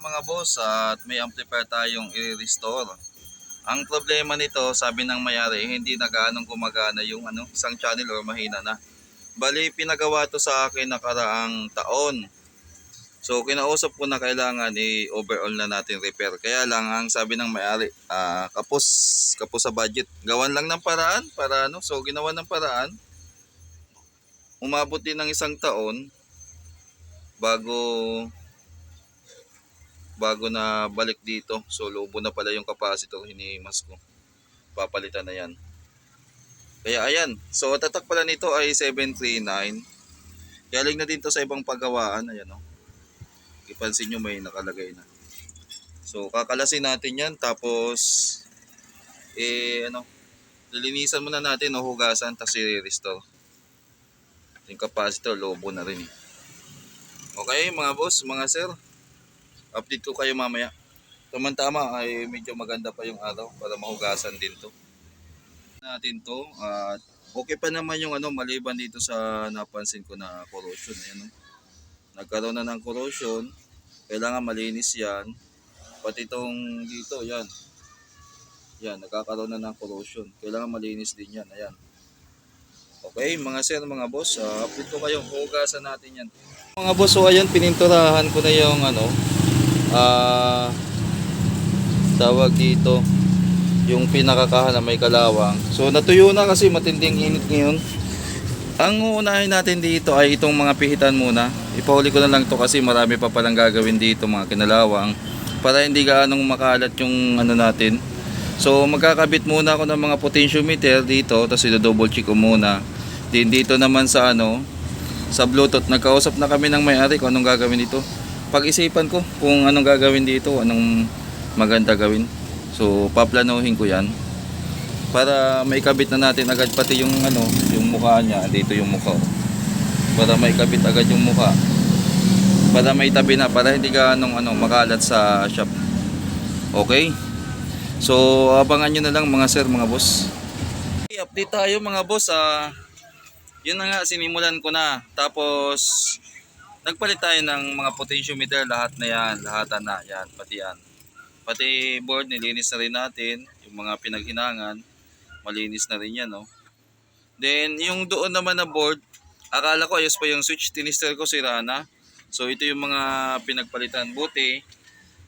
mga boss at may amplifier tayong i-restore. Ang problema nito, sabi ng mayari, hindi na gaanong gumagana yung ano, isang channel or mahina na. Bali, pinagawa to sa akin nakaraang taon. So, kinausap ko na kailangan i-overall na natin repair. Kaya lang, ang sabi ng mayari, ah, kapos, kapos sa budget. Gawan lang ng paraan para ano. So, ginawa ng paraan. Umabot din ng isang taon bago bago na balik dito. So lobo na pala yung capacitor hinihimas ko. Papalitan na yan. Kaya ayan. So tatak pala nito ay 739. Galing na din to sa ibang paggawaan. Ayan o. Ipansin nyo may nakalagay na. So kakalasin natin yan. Tapos eh ano lilinisan muna natin o hugasan tapos i-restore. Yung capacitor lobo na rin eh. Okay mga boss, mga sir update ko kayo mamaya. Tama-tama ay medyo maganda pa yung araw para mahugasan din to. Natin to at okay pa naman yung ano maliban dito sa napansin ko na corrosion ayan oh. Nagkaroon na ng corrosion. Kailangan malinis 'yan. Pati itong dito, 'yan. Yan, nagkakaroon na ng corrosion. Kailangan malinis din 'yan. Ayan. Okay, mga sir, mga boss, uh, update ko kayo. Hugasan natin 'yan. Mga boss, so ayan, pininturahan ko na yung ano, ah tawag dito yung pinakakahan na may kalawang. So natuyo na kasi matinding init ngayon. Ang uunahin natin dito ay itong mga pihitan muna. Ipauli ko na lang to kasi marami pa palang gagawin dito mga kinalawang para hindi gaanong makalat yung ano natin. So magkakabit muna ako ng mga potentiometer dito tapos i-double check ko muna. Din dito naman sa ano sa bluetooth. Nagkausap na kami ng may-ari kung anong gagawin dito pag-isipan ko kung anong gagawin dito, anong maganda gawin. So, paplanuhin ko 'yan para maikabit na natin agad pati yung ano, yung mukha niya, dito yung mukha. Para maikabit agad yung mukha. Para may tabi na para hindi ka anong ano makalat sa shop. Okay? So, abangan nyo na lang mga sir, mga boss. Okay, update tayo mga boss. Ah, yun na nga, sinimulan ko na. Tapos, Nagpalit tayo ng mga potentiometer, lahat na yan, lahat na, yan, pati yan. Pati board, nilinis na rin natin, yung mga pinaghinangan, malinis na rin yan, no. Then, yung doon naman na board, akala ko ayos pa yung switch, tinister ko sira na. So, ito yung mga pinagpalitan. Buti,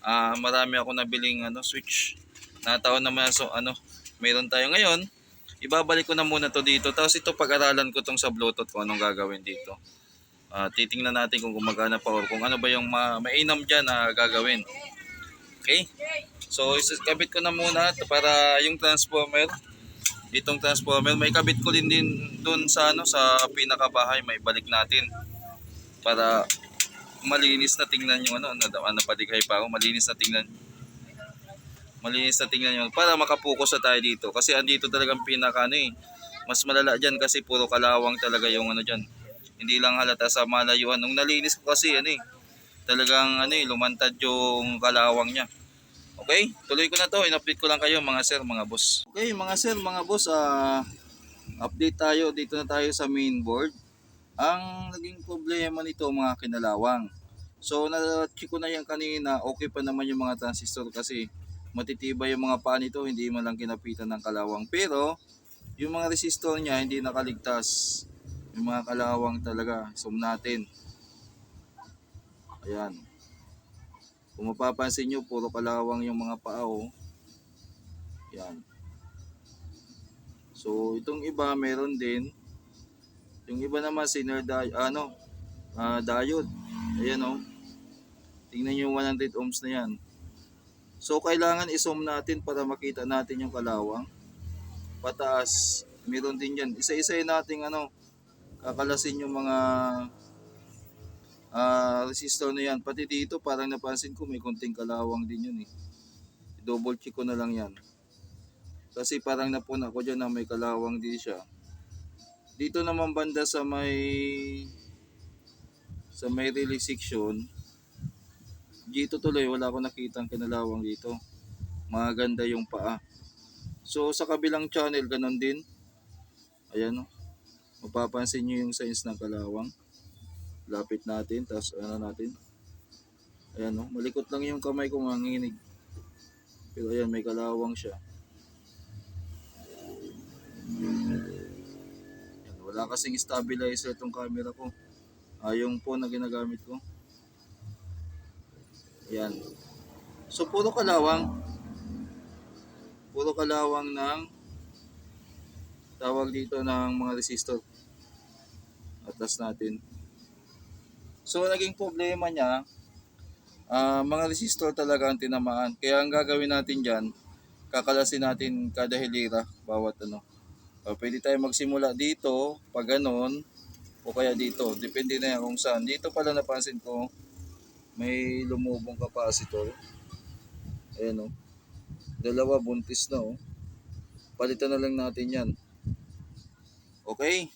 ah marami ako nabiling ano, switch. Nataon naman, so ano, mayroon tayo ngayon. Ibabalik ko na muna to dito. Tapos ito pag-aralan ko tong sa Bluetooth kung anong gagawin dito. Ah, titingnan natin kung gumagana pa or kung ano ba yung ma mainam dyan na gagawin. Okay? So, kabit ko na muna para yung transformer, itong transformer, may kabit ko din din doon sa ano sa pinakabahay, may balik natin para malinis na tingnan yung ano, ano, ano padighay pa ako, malinis na tingnan. Malinis na tingnan yun. Para makapokus na tayo dito. Kasi andito talagang pinaka ano eh mas malala dyan kasi puro kalawang talaga yung ano dyan hindi lang halata sa malayuan. Nung nalinis ko kasi ano eh, talagang ano eh, lumantad yung kalawang niya. Okay, tuloy ko na to. In-update ko lang kayo mga sir, mga boss. Okay, mga sir, mga boss, ah update tayo. Dito na tayo sa main board. Ang naging problema nito mga kinalawang. So, na-check ko na yan kanina. Okay pa naman yung mga transistor kasi matitibay yung mga paa nito. Hindi man lang kinapitan ng kalawang. Pero, yung mga resistor niya hindi nakaligtas yung mga kalawang talaga zoom natin. Ayan. Kung mapapansin nyo puro kalawang yung mga paa oh. yan so itong iba meron din. Yung iba naman sinner di ano ah, diode. Ayan oh. Tingnan nyo 100 ohms na yan. So kailangan i-zoom natin para makita natin yung kalawang. Pataas meron din yan. Isa-isa nating ano kakalasin yung mga ah resistor na yan. Pati dito parang napansin ko may konting kalawang din yun eh. Double check ko na lang yan. Kasi parang napuna ko dyan na may kalawang din siya. Dito naman banda sa may sa may relay section dito tuloy wala ko nakitang kinalawang dito. Maganda yung paa. So sa kabilang channel ganun din. Ayan mapapansin nyo yung size ng kalawang lapit natin tapos ano natin Ayan no, malikot lang yung kamay ko manginginig. Pero ayan, may kalawang siya. Ayan, wala kasing stabilizer itong camera ko. Ah, yung phone na ginagamit ko. Ayan. So, puro kalawang. Puro kalawang ng tawag dito ng mga resistor. Atas natin. So, naging problema niya, ah, mga resistor talaga ang tinamaan. Kaya ang gagawin natin dyan, kakalasin natin kada hilira, bawat ano. Ah, pwede tayo magsimula dito, pag ganon, o kaya dito. Depende na yan kung saan. Dito pala napansin ko, may lumubong capacitor. Ayan o. Dalawa buntis na o. Palitan na lang natin yan. Okay.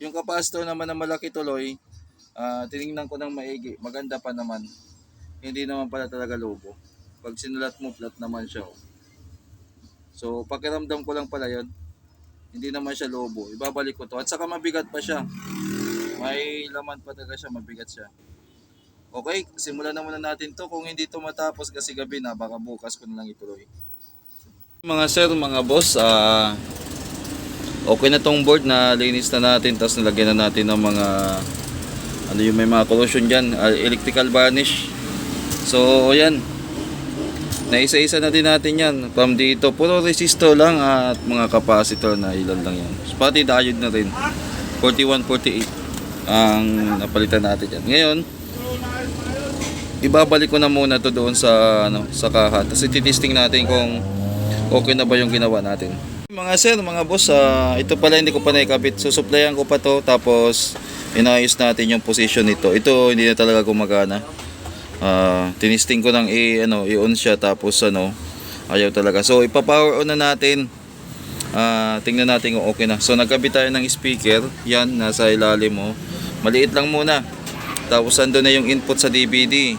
Yung capacitor naman na malaki tuloy, ah tiningnan ko ng maigi. Maganda pa naman. Hindi naman pala talaga lobo. Pag sinulat mo, flat naman siya. Oh. So, pakiramdam ko lang pala yon Hindi naman siya lobo. Ibabalik ko to. At saka mabigat pa siya. May laman pa talaga siya. Mabigat siya. Okay, simulan na muna natin to. Kung hindi to matapos kasi gabi na, baka bukas ko na lang ituloy. Mga sir, mga boss, ah okay na tong board na linis na natin tapos nilagyan na natin ng mga ano yung may mga corrosion dyan, ah, electrical varnish. So, ayan. Naisa-isa na din natin yan. From dito, puro resistor lang at mga capacitor na ilan lang yan. Pati diode na rin. 41, 48 ang napalitan natin yan. Ngayon, ibabalik ko na muna to doon sa ano sa kaha. Tapos ititesting natin kung okay na ba yung ginawa natin. Mga sir, mga boss, ah, ito pala hindi ko pa naikabit. Susuplayan ko pa to tapos inayos natin yung position nito. Ito hindi na talaga gumagana. Ah, tinisting ko ng i ano, i-on siya tapos ano, ayaw talaga. So ipa-power on na natin. Ah, tingnan natin kung okay na. So nagkabit tayo ng speaker. Yan nasa ilalim mo. Maliit lang muna. Tapos ando na yung input sa DVD.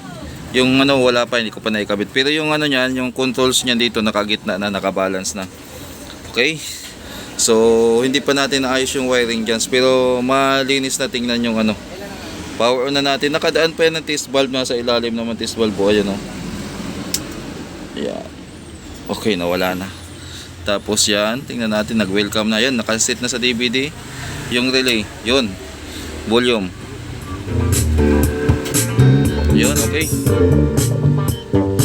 Yung ano wala pa hindi ko pa naikabit. Pero yung ano niyan, yung controls niyan dito nakagitna na, nakabalance na. Okay? So hindi pa natin naayos yung wiring dyan. Pero malinis na tingnan yung ano. Power on na natin. Nakadaan pa yan ng test valve nasa ilalim naman test valve. O, ayan o. Yeah. Okay, nawala na. Tapos yan, tingnan natin, nag-welcome na yan. Nakasit na sa DVD. Yung relay, yun. Volume. Yun, okay.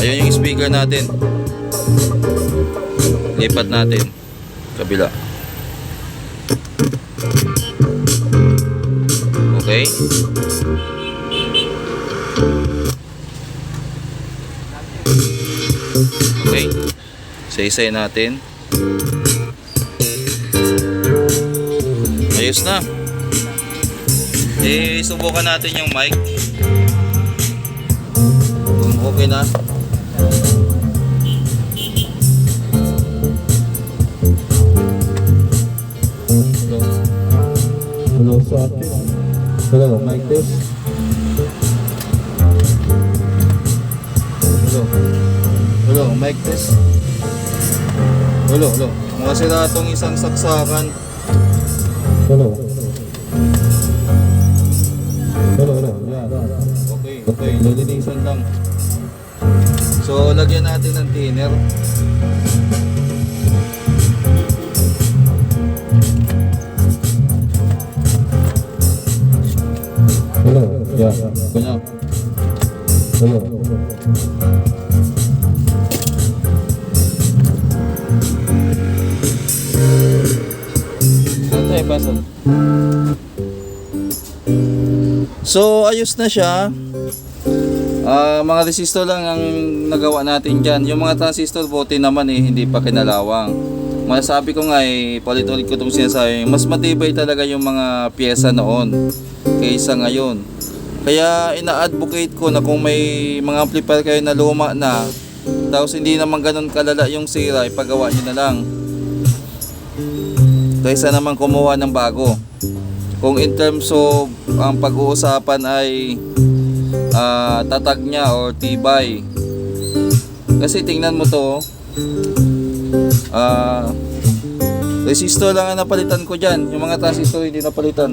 Ayun yung speaker natin. Lipat natin. Kabila. Okay. Okay. Isa-isay natin. Ayos na. Eh, subukan natin yung mic. Kung okay na. Hello, sa atin. Hello, mic test. Hello. Hello, mic test. Hello, hello. Mga sira tong isang saksakan. Hello. Hello, hello. Yan. Okay, okay. Lilinisan lang. So, lagyan natin ng thinner. So, ayos na siya. Ah, mga resistor lang ang nagawa natin dyan. Yung mga transistor, bote naman eh, hindi pa kinalawang. Masasabi ko nga eh, palit-ulit ko itong sinasabi, mas matibay talaga yung mga pyesa noon kaysa ngayon. Kaya ina-advocate ko na kung may mga amplifier kayo na luma na, tapos hindi naman ganun kalala yung sira, ipagawa nyo na lang. Kaysa naman kumuha ng bago. Kung in terms of ang pag-uusapan ay ah, tatag niya or tibay. Kasi tingnan mo to. Ah resistor lang ang napalitan ko diyan. Yung mga transistor hindi napalitan.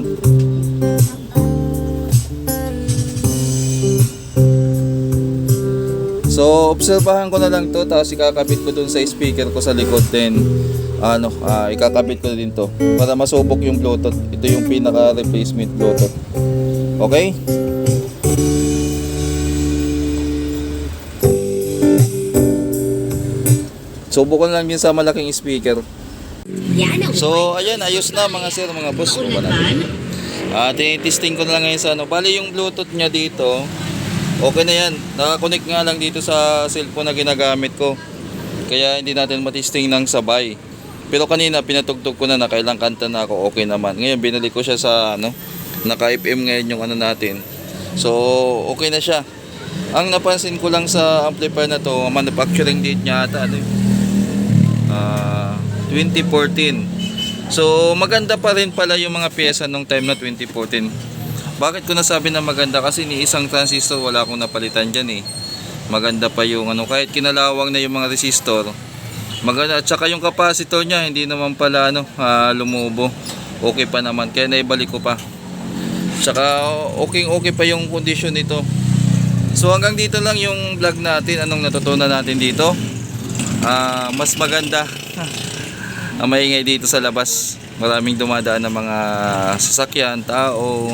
So, obserbahan ko na lang to tapos ikakabit ko dun sa speaker ko sa likod din. Ano, ah, ikakabit ko din to para masubok yung Bluetooth. Ito yung pinaka replacement Bluetooth. Okay? Subukan lang din sa malaking speaker. So, ayan, ayos na mga sir, mga boss. Baba natin. Ah, tinitesting ko na lang ngayon sa ano. Bali yung Bluetooth niya dito, okay na yan. Nakakonect nga lang dito sa cellphone na ginagamit ko. Kaya hindi natin matesting ng sabay. Pero kanina pinatugtog ko na na kailang kanta na ako, okay naman. Ngayon binalik ko siya sa ano, naka-FM ngayon yung ano natin. So, okay na siya. Ang napansin ko lang sa amplifier na to, manufacturing date niya ata ano, eh, ah, 2014. So, maganda pa rin pala yung mga pyesa nung time na 2014. Bakit ko nasabi na maganda? Kasi ni isang transistor wala akong napalitan dyan eh. Maganda pa yung ano, kahit kinalawang na yung mga resistor. Maganda, at saka yung capacitor niya, hindi naman pala ano, ah, lumubo. Okay pa naman, kaya naibalik ko pa. Tsaka okay okay pa yung condition nito. So hanggang dito lang yung vlog natin. Anong natutunan natin dito? Ah, mas maganda ang maingay dito sa labas. Maraming dumadaan ng mga sasakyan, tao.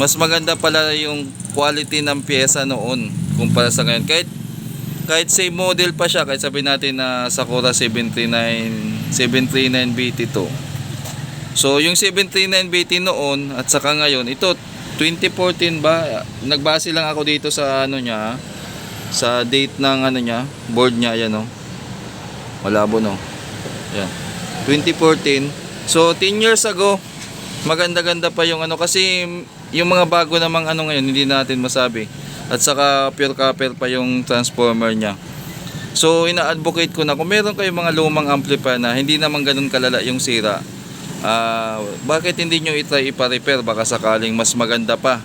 Mas maganda pala yung quality ng pyesa noon kumpara sa ngayon. Kahit kahit same model pa siya, kahit sabihin natin na Sakura 739 739 BT2. So yung 739 BT noon at saka ngayon, ito 2014 ba? Nagbase lang ako dito sa ano niya, sa date ng ano niya, board niya ayan oh. Malabo no. Yan. 2014. So 10 years ago, maganda-ganda pa yung ano kasi yung mga bago namang ano ngayon hindi natin masabi. At saka pure copper pa yung transformer niya. So ina-advocate ko na kung meron kayong mga lumang amplifier na hindi naman ganun kalala yung sira. ah bakit hindi nyo itry ipa-repair baka sakaling mas maganda pa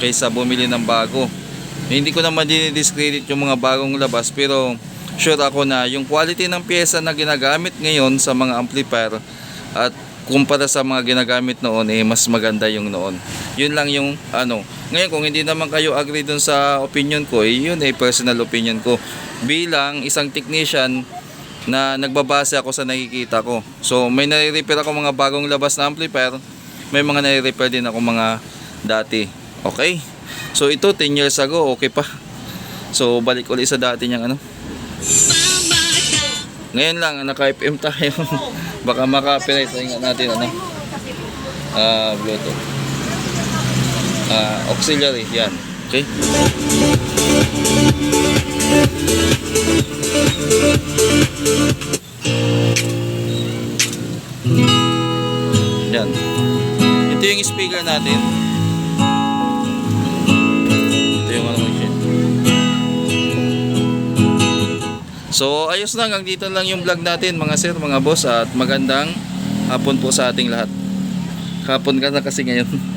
kaysa bumili ng bago. Hindi ko naman dinidiscredit yung mga bagong labas pero sure ako na yung quality ng pyesa na ginagamit ngayon sa mga amplifier at kumpara sa mga ginagamit noon eh mas maganda yung noon. Yun lang yung ano. Ngayon kung hindi naman kayo agree dun sa opinion ko, eh, yun eh personal opinion ko. Bilang isang technician na nagbabase ako sa nakikita ko. So may nare-repair ako mga bagong labas na amplifier, may mga nare-repair din ako mga dati. Okay? So ito 10 years ago, okay pa. So balik ulit sa dati niyang ano. Ngayon lang, naka-FM tayo. Baka maka-copyright tingnan natin ano. Ah, Bluetooth. Ah, auxiliary, yan. Okay? Yan. Ito yung speaker natin. Ayos lang, hanggang dito lang yung vlog natin mga sir, mga boss at magandang hapon po sa ating lahat. Hapon ka na kasi ngayon.